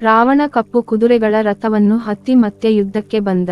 ರಾವಣ ಕಪ್ಪು ಕುದುರೆಗಳ ರಥವನ್ನು ಹತ್ತಿ ಮತ್ತೆ ಯುದ್ಧಕ್ಕೆ ಬಂದ.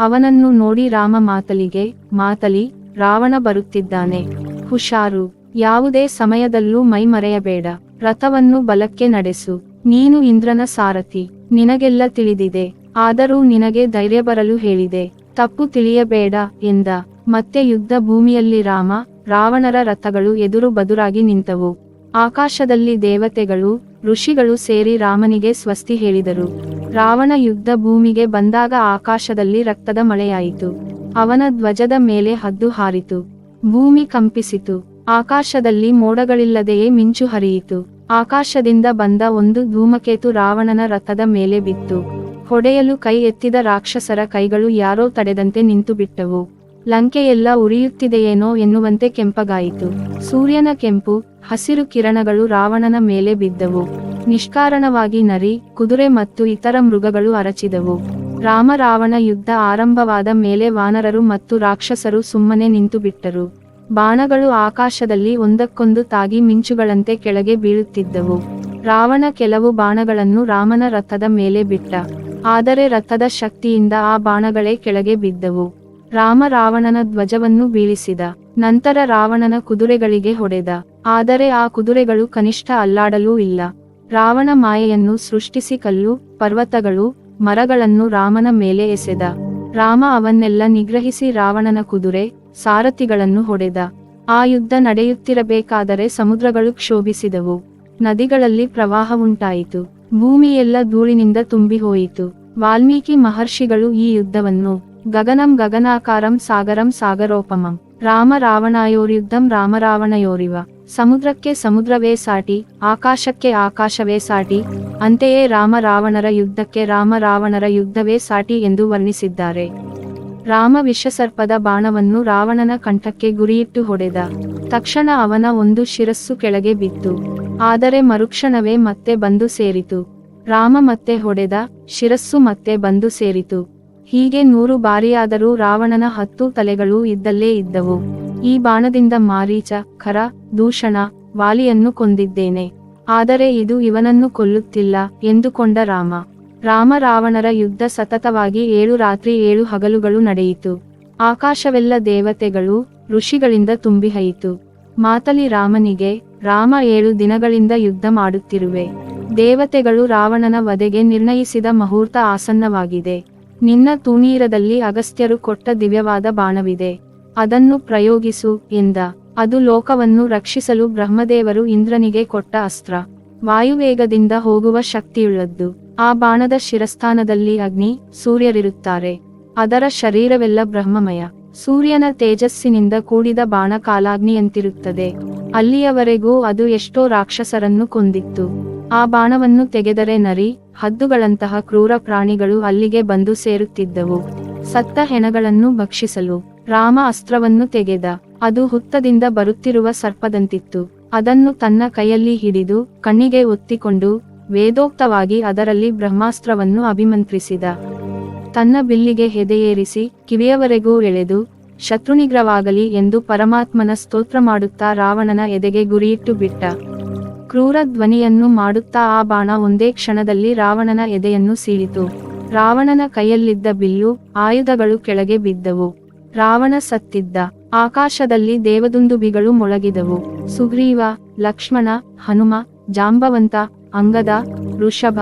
ಅವನನ್ನು ನೋಡಿ ರಾಮ ಮಾತಲಿಗೆ, ಮಾತಲಿ, ರಾವಣ ಬರುತ್ತಿದ್ದಾನೆ. ಹುಷಾರು. ಯಾವುದೇ ಸಮಯದಲ್ಲೂ ಮೈ ಮರೆಯಬೇಡ. ರಥವನ್ನು ಬಲಕ್ಕೆ ನಡೆಸು. ನೀನು ಇಂದ್ರನ ಸಾರಥಿ. ನಿನಗೆಲ್ಲ ತಿಳಿದಿದೆ. ಆದರೂ ನಿನಗೆ ಧೈರ್ಯ ಬರಲು ಹೇಳಿದೆ. ತಪ್ಪು ತಿಳಿಯಬೇಡ ಎಂದ. ಮತ್ತೆ ಯುದ್ಧ ಭೂಮಿಯಲ್ಲಿ ರಾಮ, ರಾವಣರ ರಥಗಳು ಎದುರು ಬದುರಾಗಿ ನಿಂತವು. ಆಕಾಶದಲ್ಲಿ ದೇವತೆಗಳು ಋಷಿಗಳು ಸೇರಿ ರಾಮನಿಗೆ ಸ್ವಸ್ತಿ ಹೇಳಿದರು. ರಾವಣ ಯುದ್ಧ ಭೂಮಿಗೆ ಬಂದಾಗ ಆಕಾಶದಲ್ಲಿ ರಕ್ತದ ಮಳೆಯಾಯಿತು. ಅವನ ಧ್ವಜದ ಮೇಲೆ ಹದ್ದು ಹಾರಿತು. ಭೂಮಿ ಕಂಪಿಸಿತು. ಆಕಾಶದಲ್ಲಿ ಮೋಡಗಳಿಲ್ಲದೆಯೇ ಮಿಂಚು ಹರಿಯಿತು. ಆಕಾಶದಿಂದ ಬಂದ ಒಂದು ಧೂಮಕೇತು ರಾವಣನ ರಥದ ಮೇಲೆ ಬಿತ್ತು. ಹೊಡೆಯಲು ಕೈ ಎತ್ತಿದ ರಾಕ್ಷಸರ ಕೈಗಳು ಯಾರೋ ತಡೆದಂತೆ ನಿಂತು ಬಿಟ್ಟವು ಲಂಕೆಯೆಲ್ಲ ಉರಿಯುತ್ತಿದೆಯೇನೋ ಎನ್ನುವಂತೆ ಕೆಂಪಗಾಯಿತು. ಸೂರ್ಯನ ಕೆಂಪು, ಹಸಿರು ಕಿರಣಗಳು ರಾವಣನ ಮೇಲೆ ಬಿದ್ದವು. ನಿಷ್ಕಾರಣವಾಗಿ ನರಿ, ಕುದುರೆ ಮತ್ತು ಇತರ ಮೃಗಗಳು ಅರಚಿದವು. ರಾಮ ರಾವಣ ಯುದ್ಧ ಆರಂಭವಾದ ಮೇಲೆ ವಾನರರು ಮತ್ತು ರಾಕ್ಷಸರು ಸುಮ್ಮನೆ ನಿಂತು ಬಿಟ್ಟರು ಬಾಣಗಳು ಆಕಾಶದಲ್ಲಿ ಒಂದಕ್ಕೊಂದು ತಾಗಿ ಮಿಂಚುಗಳಂತೆ ಕೆಳಗೆ ಬೀಳುತ್ತಿದ್ದವು. ರಾವಣ ಕೆಲವು ಬಾಣಗಳನ್ನು ರಾಮನ ರಥದ ಮೇಲೆ ಬಿಟ್ಟ. ಆದರೆ ರಥದ ಶಕ್ತಿಯಿಂದ ಆ ಬಾಣಗಳೇ ಕೆಳಗೆ ಬಿದ್ದವು. ರಾಮ ರಾವಣನ ಧ್ವಜವನ್ನು ಬೀಳಿಸಿದ. ನಂತರ ರಾವಣನ ಕುದುರೆಗಳಿಗೆ ಹೊಡೆದ. ಆದರೆ ಆ ಕುದುರೆಗಳು ಕನಿಷ್ಠ ಅಲ್ಲಾಡಲೂ ಇಲ್ಲ. ರಾವಣ ಮಾಯೆಯನ್ನು ಸೃಷ್ಟಿಸಿ ಕಲ್ಲು, ಪರ್ವತಗಳು, ಮರಗಳನ್ನು ರಾಮನ ಮೇಲೆ ಎಸೆದ. ರಾಮ ಅವನ್ನೆಲ್ಲ ನಿಗ್ರಹಿಸಿ ರಾವಣನ ಕುದುರೆ, ಸಾರಥಿಗಳನ್ನು ಹೊಡೆದ. ಆ ಯುದ್ಧ ನಡೆಯುತ್ತಿರಬೇಕಾದರೆ ಸಮುದ್ರಗಳು ಕ್ಷೋಭಿಸಿದವು. ನದಿಗಳಲ್ಲಿ ಪ್ರವಾಹ ಉಂಟಾಯಿತು ಭೂಮಿಯೆಲ್ಲ ಧೂಳಿನಿಂದ ತುಂಬಿ ಹೋಯಿತು ವಾಲ್ಮೀಕಿ ಮಹರ್ಷಿಗಳು ಈ ಯುದ್ಧವನ್ನು ಗಗನಂ ಗಗನಾಕಾರಂ ಸಾಗರಂ ಸಾಗರೋಪಮಂ. ರಾಮ ರಾವಣಾಯೋರ್ಯುದ್ಧಂ ರಾಮ ರಾವಣಯೋರಿವ. ಸಮುದ್ರಕ್ಕೆ ಸಮುದ್ರವೇ ಸಾಟಿ, ಆಕಾಶಕ್ಕೆ ಆಕಾಶವೇ ಸಾಟಿ, ಅಂತೆಯೇ ರಾಮ ರಾವಣರ ಯುದ್ಧಕ್ಕೆ ರಾಮ ರಾವಣರ ಯುದ್ಧವೇ ಸಾಟಿ ಎಂದು ವರ್ಣಿಸಿದ್ದಾರೆ. ರಾಮ ವಿಷಸರ್ಪದ ಬಾಣವನ್ನು ರಾವಣನ ಕಂಠಕ್ಕೆ ಗುರಿಯಿಟ್ಟು ಹೊಡೆದ. ತಕ್ಷಣ ಅವನ ಒಂದು ಶಿರಸ್ಸು ಕೆಳಗೆ ಬಿತ್ತು. ಆದರೆ ಮರುಕ್ಷಣವೇ ಮತ್ತೆ ಬಂದು ಸೇರಿತು. ರಾಮ ಮತ್ತೆ ಹೊಡೆದ, ಶಿರಸ್ಸು ಮತ್ತೆ ಬಂದು ಸೇರಿತು. ಹೀಗೆ ನೂರು ಬಾರಿಯಾದರೂ ರಾವಣನ ಹತ್ತು ತಲೆಗಳು ಇದ್ದಲ್ಲೇ ಇದ್ದವು. ಈ ಬಾಣದಿಂದ ಮಾರೀಚ ಖರ, ದೂಷಣ, ವಾಲಿಯನ್ನು ಕೊಂದಿದ್ದೇನೆ. ಆದರೆ ಇದು ಇವನನ್ನು ಕೊಲ್ಲುತ್ತಿಲ್ಲ ಎಂದುಕೊಂಡ ರಾಮ. ರಾಮ ರಾವಣರ ಯುದ್ಧ ಸತತವಾಗಿ ಏಳು ರಾತ್ರಿ ಏಳು ಹಗಲುಗಳು ನಡೆಯಿತು. ಆಕಾಶವೆಲ್ಲ ದೇವತೆಗಳು, ಋಷಿಗಳಿಂದ ತುಂಬಿಹಯಿತು ಮಾತಲಿ ರಾಮನಿಗೆ, ರಾಮ ಏಳು ದಿನಗಳಿಂದ ಯುದ್ಧ ಮಾಡುತ್ತಿರುವೆ. ದೇವತೆಗಳು ರಾವಣನ ವಧೆಗೆ ನಿರ್ಣಯಿಸಿದ ಮುಹೂರ್ತ ಆಸನ್ನವಾಗಿದೆ. ನಿನ್ನ ತೂಣೀರದಲ್ಲಿ ಅಗಸ್ತ್ಯರು ಕೊಟ್ಟ ದಿವ್ಯವಾದ ಬಾಣವಿದೆ. ಅದನ್ನು ಪ್ರಯೋಗಿಸು, ಎಂದ. ಅದು ಲೋಕವನ್ನು ರಕ್ಷಿಸಲು ಬ್ರಹ್ಮದೇವರು ಇಂದ್ರನಿಗೆ ಕೊಟ್ಟ ಅಸ್ತ್ರ. ವಾಯುವೇಗದಿಂದ ಹೋಗುವ ಶಕ್ತಿಯುಳ್ಳದ್ದು. ಆ ಬಾಣದ ಶಿರಸ್ಥಾನದಲ್ಲಿ ಅಗ್ನಿ, ಸೂರ್ಯರಿರುತ್ತಾರೆ. ಅದರ ಶರೀರವೆಲ್ಲ ಬ್ರಹ್ಮಮಯ. ಸೂರ್ಯನ ತೇಜಸ್ಸಿನಿಂದ ಕೂಡಿದ ಬಾಣ ಕಾಲಾಗ್ನಿಯಂತಿರುತ್ತದೆ ಅಲ್ಲಿಯವರೆಗೂ ಅದು ಎಷ್ಟೋ ರಾಕ್ಷಸರನ್ನು ಕೊಂದಿತ್ತು. ಆ ಬಾಣವನ್ನು ತೆಗೆದರೆ ನರಿ, ಹದ್ದುಗಳಂತಹ ಕ್ರೂರ ಪ್ರಾಣಿಗಳು ಅಲ್ಲಿಗೆ ಬಂದು ಸೇರುತ್ತಿದ್ದವು. ಸತ್ತ ಹೆಣಗಳನ್ನು ಭಕ್ಷಿಸಲು ರಾಮ ಅಸ್ತ್ರವನ್ನು ತೆಗೆದ. ಅದು ಹುತ್ತದಿಂದ ಬರುತ್ತಿರುವ ಸರ್ಪದಂತಿತ್ತು. ಅದನ್ನು ತನ್ನ ಕೈಯಲ್ಲಿ ಹಿಡಿದು ಕಣ್ಣಿಗೆ ಒತ್ತಿಕೊಂಡು ವೇದೋಕ್ತವಾಗಿ ಅದರಲ್ಲಿ ಬ್ರಹ್ಮಾಸ್ತ್ರವನ್ನು ಅಭಿಮಂತ್ರಿಸಿದ. ತನ್ನ ಬಿಲ್ಲಿಗೆ ಹೆದೆಯೇರಿಸಿ ಕಿವಿಯವರೆಗೂ ಎಳೆದು ಶತ್ರುನಿಗ್ರವಾಗಲಿ ಎಂದು ಪರಮಾತ್ಮನ ಸ್ತೋತ್ರ ಮಾಡುತ್ತಾ ರಾವಣನ ಎದೆಗೆ ಗುರಿಯಿಟ್ಟು ಬಿಟ್ಟ. ಕ್ರೂರ ಧ್ವನಿಯನ್ನು ಮಾಡುತ್ತಾ ಆ ಬಾಣ ಒಂದೇ ಕ್ಷಣದಲ್ಲಿ ರಾವಣನ ಎದೆಯನ್ನು ಸೀಳಿತು. ರಾವಣನ ಕೈಯಲ್ಲಿದ್ದ ಬಿಲ್ಲು ಆಯುಧಗಳು ಕೆಳಗೆ ಬಿದ್ದವು. ರಾವಣ ಸತ್ತಿದ್ದ. ಆಕಾಶದಲ್ಲಿ ದೇವದುಂದುಬಿಗಳು ಮೊಳಗಿದವು. ಸುಗ್ರೀವ, ಲಕ್ಷ್ಮಣ, ಹನುಮ, ಜಾಂಬವಂತ, ಅಂಗದ ಋಷಭ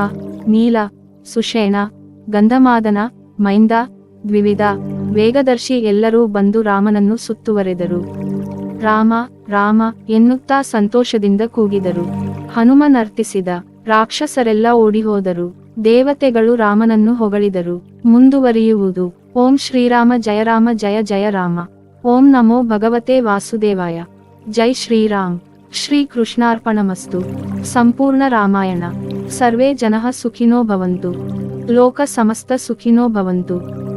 ನೀಲ, ಸುಷೇಣ, ಗಂಧಮಾದನ, ಮೈಂದ, ದ್ವಿವಿಧ, ವೇಗದರ್ಶಿ ಎಲ್ಲರೂ ಬಂದು ರಾಮನನ್ನು ಸುತ್ತುವರೆದರು. ರಾಮ ರಾಮ ಎನ್ನುತ್ತಾ ಸಂತೋಷದಿಂದ ಕೂಗಿದರು. ಹನುಮನರ್ತಿಸಿದ ರಾಕ್ಷಸರೆಲ್ಲ ಓಡಿಹೋದರು. ದೇವತೆಗಳು ರಾಮನನ್ನು ಹೊಗಳಿದರು. ಮುಂದುವರಿಯುವುದು. ಓಂ ಶ್ರೀರಾಮ ಜಯರಾಮ ಜಯ ಜಯ ರಾಮ. ಓಂ ನಮೋ ಭಗವತೆ ವಾಸುದೇವಾಯ. ಜೈ ಶ್ರೀರಾಮ್. ಶ್ರೀ ಕೃಷ್ಣಾರ್ಪಣಮಸ್ತು. ಸಂಪೂರ್ಣ ರಾಮಾಯಣ. ಸರ್ವೇ ಜನಃ ಸುಖಿನೋ ಭವಂತು. ಲೋಕ ಸಮಸ್ತ ಸುಖಿನೋ ಭವಂತು.